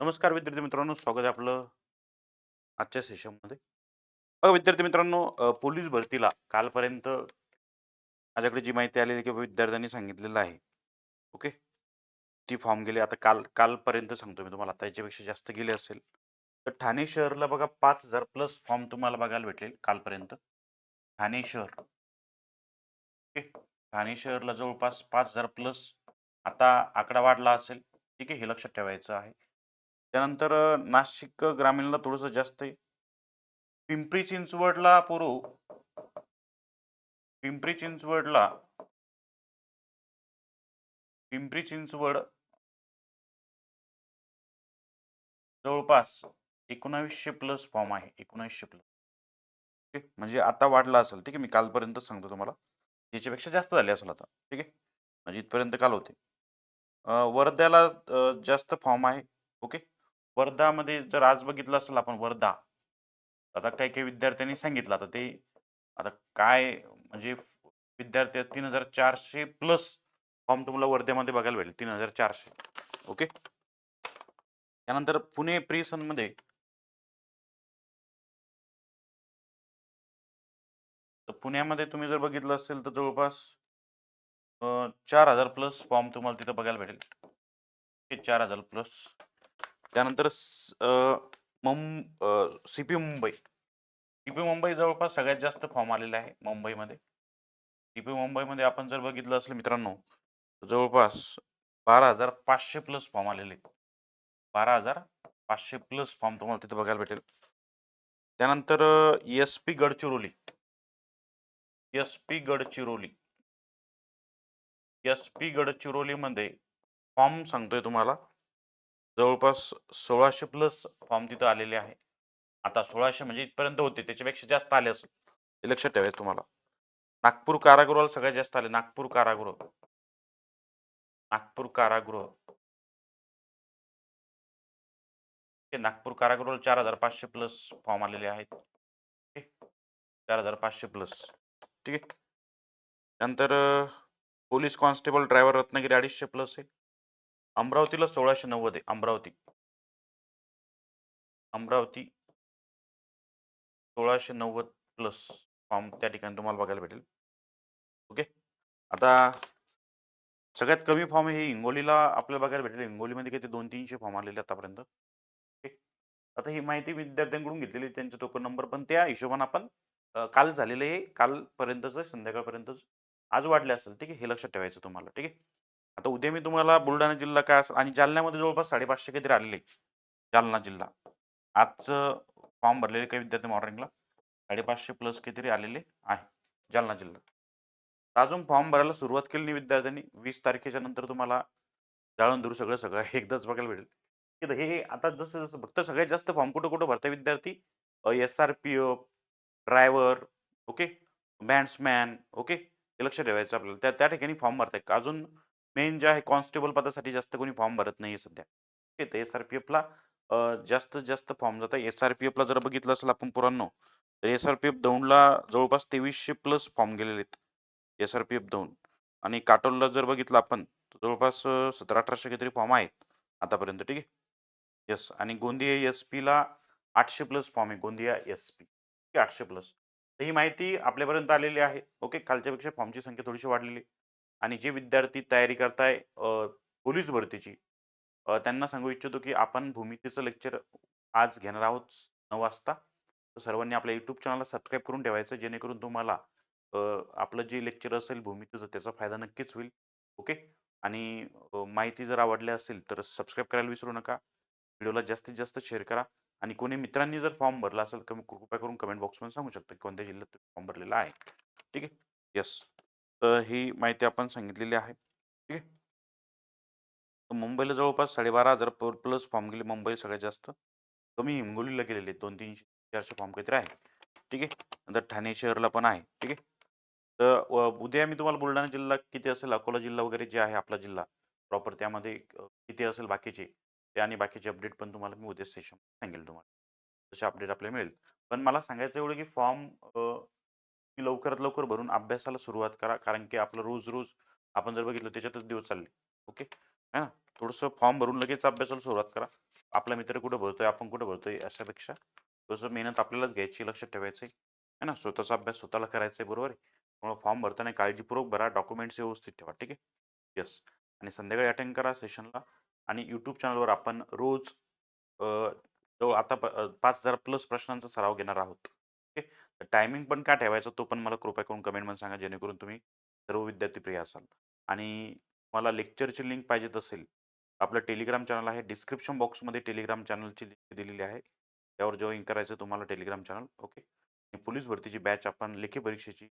नमस्कार विद्यार्थी मित्रांनो स्वागत आहे आपलं आजच्या सेशनमध्ये बघा विद्यार्थी मित्रांनो अ, पोलीस भरतीला कालपर्यंत माझ्याकडे जी माहिती आलेली किंवा विद्यार्थ्यांनी सांगितलेलं आहे. ओके? ती फॉर्म गेली. आता काल कालपर्यंत सांगतो मी तुम्हाला. आता याच्यापेक्षा जास्त गेले असेल. तर ठाणे शहरला बघा पाच हजार प्लस फॉर्म तुम्हाला बघायला भेटेल कालपर्यंत. ठाणे शहर. ओके? ठाणे शहरला जवळपास पाच हजार प्लस आता आकडा वाढला असेल. ठीक आहे? हे लक्षात ठेवायचं आहे. त्यानंतर अ, नाशिक ग्रामीणला थोडंसं जास्त आहे. पिंपरी चिंचवडला पूर्व हो. पिंपरी चिंचवडला. पिंपरी चिंचवड. जवळपास एकोणावीसशे प्लस फॉर्म आहे एकोणावीसशे प्लस. ठीक म्हणजे आता वाढला असेल ठीक आहे? मी कालपर्यंत सांगतो तुम्हाला. याच्यापेक्षा जास्त झाले असेल आता ठीक आहे? म्हणजे इथपर्यंत काल होते. अ, वर्ध्याला अ, जास्त फॉर्म आहे ओके? वर्धामध्ये जर आज बघितलं असेल आपण वर्धा आता काही काही विद्यार्थ्यांनी सांगितलं आता ते आता काय म्हणजे विद्यार्थी तीन हजार चारशे प्लस फॉर्म तुम्हाला वर्ध्यामध्ये बघायला भेटेल तीन हजार चारशे. ओके त्यानंतर पुणे प्रिसनमध्ये तर पुण्यामध्ये तुम्ही जर बघितलं असेल तर जवळपास चार हजार प्लस फॉर्म तुम्हाला तिथं बघायला भेटेल. हे चार हजार प्लस त्यानंतर मुं C P Mumbai. C P Mumbai जवळपास सगळ्यात जास्त फॉर्म आलेला आहे मुंबईमध्ये. सी पी मुंबईमध्ये आपण जर बघितलं असेल मित्रांनो जवळपास बारा हजार पाचशे प्लस फॉर्म आलेले आहेत. बारा हजार पाचशे प्लस फॉर्म तुम्हाला तिथे बघायला भेटेल. त्यानंतर S P Gadchiroli. S P Gadchiroli. S P गडचिरोलीमध्ये form सांगतोय तुम्हाला. जवळपास सोळाशे प्लस फॉर्म तिथं आलेले आहे. आता सोळाशे म्हणजे इथपर्यंत होते त्याच्यापेक्षा जास्त आले असेल. हे लक्षात ठेवायचं तुम्हाला. नागपूर कारागृहाला सगळ्यात जास्त आले नागपूर कारागृह. नागपूर कारागृह. नागपूर कारागृहाला चार हजार पाचशे प्लस फॉर्म आलेले आहेत. चार हजार पाचशे प्लस. ठीक आहे? नंतर पोलीस कॉन्स्टेबल ड्रायव्हर रत्नागिरी अडीचशे प्लस आहे. अमरावतीला सोळाशे नव्वद आहे अमरावती. अमरावती सोळाशे नव्वद प्लस फॉर्म त्या ठिकाणी तुम्हाला बघायला भेटेल. ओके? आता सगळ्यात कमी फॉर्म हे हिंगोलीला आपल्याला बघायला भेटेल. हिंगोलीमध्ये किती दोन तीनशे फॉर्म आलेले आतापर्यंत. ओके? आता ही माहिती विद्यार्थ्यांकडून घेतलेली त्यांचा त्यांचे टोकन नंबर पण त्या हिशोबाने आपण काल झालेलं हे कालपर्यंतचं संध्याकाळपर्यंतच आज वाढले असेल. ठीक आहे? हे लक्षात ठेवायचं तुम्हाला. ठीक आहे? आता उद्या मी तुम्हाला बुलढाणा जिल्हा काय असेल आणि जालन्यामध्ये जवळपास साडेपाचशे काहीतरी आलेले जालना जिल्हा. आजचं फॉर्म भरलेले काही विद्यार्थी मॉर्निंगला साडेपाचशे प्लस काहीतरी आलेले आहे जालना जिल्हा अजून फॉर्म भरायला सुरुवात केली नाही विद्यार्थ्यांनी वीस तारखेच्या नंतर तुम्हाला जाळून दूर सगळं सगळं एकदाच बघायला भेटेल. की हे आता जसं जसं फक्त सगळ्यात जास्त फॉर्म कुठं कुठं भरता विद्यार्थी? S R P F driver okay? Bandsman okay? हे लक्ष ठेवायचं आपल्याला. त्या त्या ठिकाणी फॉर्म भरताय. अजून मेन जे आहे कॉन्स्टेबल पदासाठी जास्त कोणी फॉर्म भरत नाही सध्या. ओके तर एस आर पी एफला जास्तीत जास्त फॉर्म जात. एस आर पी एफला जर बघितलं असेल आपण पुरांनो तर एस आर पी एफ दौंडला जवळपास तेवीसशे प्लस फॉर्म गेलेले आहेत. S R P F Daund आणि काटोलला जर बघितलं आपण तर जवळपास सतरा अठराशे काहीतरी फॉर्म आहेत आतापर्यंत. ठीक आहे? येस आणि गोंदिया एस पीला आठशे प्लस फॉर्म आहे गोंदिया एस पी आठशे प्लस. तर ही माहिती आपल्यापर्यंत आलेली आहे. ओके? कालच्यापेक्षा फॉर्मची संख्या थोडीशी वाढलेली आहे. आणि जे विद्यार्थी तयारी करताय पोलीस भरतीची त्यांना सांगू इच्छितो की आपण भूमितीचं लेक्चर आज घेणार आहोत नऊ वाजता. तर सर्वांनी आपल्या यूट्यूब चॅनलला सबस्क्राईब करून ठेवायचं जेणेकरून तुम्हाला आपलं जे लेक्चर असेल भूमितीचं त्याचा फायदा नक्कीच होईल. ओके? आणि माहिती जर आवडली असेल तर सबस्क्राईब करायला विसरू नका. व्हिडिओला जास्तीत जास्त शेअर करा. आणि कोणी मित्रांनी जर फॉर्म भरला असेल तर कृपया करून कमेंट बॉक्समध्ये सांगू शकता की कोणत्या जिल्ह्यात फॉर्म भरलेला आहे. ठीक आहे? येस तर ही माहिती आपण सांगितलेली आहे. ठीक आहे? तर मुंबईला जवळपास साडेबारा हजार प्लस फॉर्म गेले मुंबई सगळ्यात जास्त. कमी हिंगोलीला गेलेले दोन तीनशे चारशे फॉर्म काहीतरी आहे. ठीक आहे? नंतर ठाणे शहरला पण आहे. ठीक आहे? तर उद्या मी तुम्हाला बुलढाणा जिल्हा किती असेल अकोला जिल्हा वगैरे जे आहे आपला जिल्हा प्रॉपर त्यामध्ये किती असेल बाकीचे ते आणि बाकीचे अपडेट पण तुम्हाला मी उद्या सेशन सांगेल तुम्हाला. तसे अपडेट आपल्याला मिळेल. पण मला सांगायचं एवढं की फॉर्म की लवकरात लवकर भरून अभ्यासाला सुरुवात करा. कारण की आपलं रोज रोज आपण जर बघितलं त्याच्यातच दिवस चालले. ओके? है ना? थोडंसं फॉर्म भरून लगेच अभ्यासाला सुरुवात करा. आपला मित्र कुठं भरतोय? आपण कुठं भरतोय? अशापेक्षा थोडंसं मेहनत आपल्यालाच घ्यायची लक्षात ठेवायचं आहे है ना? स्वतःचा अभ्यास स्वतःला करायचा आहे बरोबर आहे? त्यामुळे फॉर्म भरताना काळजीपूर्वक भरा. डॉक्युमेंट्स व्यवस्थित ठेवा. ठीक आहे? येस आणि संध्याकाळी अटेंड करा सेशनला आणि यूट्यूब चॅनलवर आपण रोज आता पाच हजार प्लस प्रश्नांचा सराव घेणार आहोत. ओके? तर टायमिंग पण काय ठेवायचा तो पण मला कृपया करून कमेंटमध्ये सांगा जेणेकरून तुम्ही सर्व विद्यार्थी प्रिय असाल. आणि मला लेक्चरची लिंक पाहिजेत असेल आपलं टेलिग्राम चॅनल आहे. डिस्क्रिप्शन बॉक्समध्ये टेलिग्राम चॅनलची लिंक दिलेली आहे. त्यावर जॉईन करायचं तुम्हाला टेलिग्राम चॅनल ओके आणि पोलीस भरतीची बॅच आपण लेखी परीक्षेची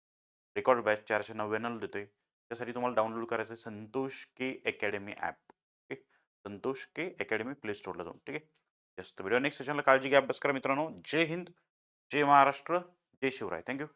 रेकॉर्ड बॅच चारशे नव्याण्णव देतोय. त्यासाठी तुम्हाला डाउनलोड करायचं आहे Santosh K academy app okay Santosh K academy play स्टोरला जाऊन. ठीक आहे? येस व्हिडिओ नेक्स्ट सेशनला काळजी घ्या. अभ्यास करा मित्रांनो. जय हिंद. जय Maharashtra. Jai Shivrai. Thank you.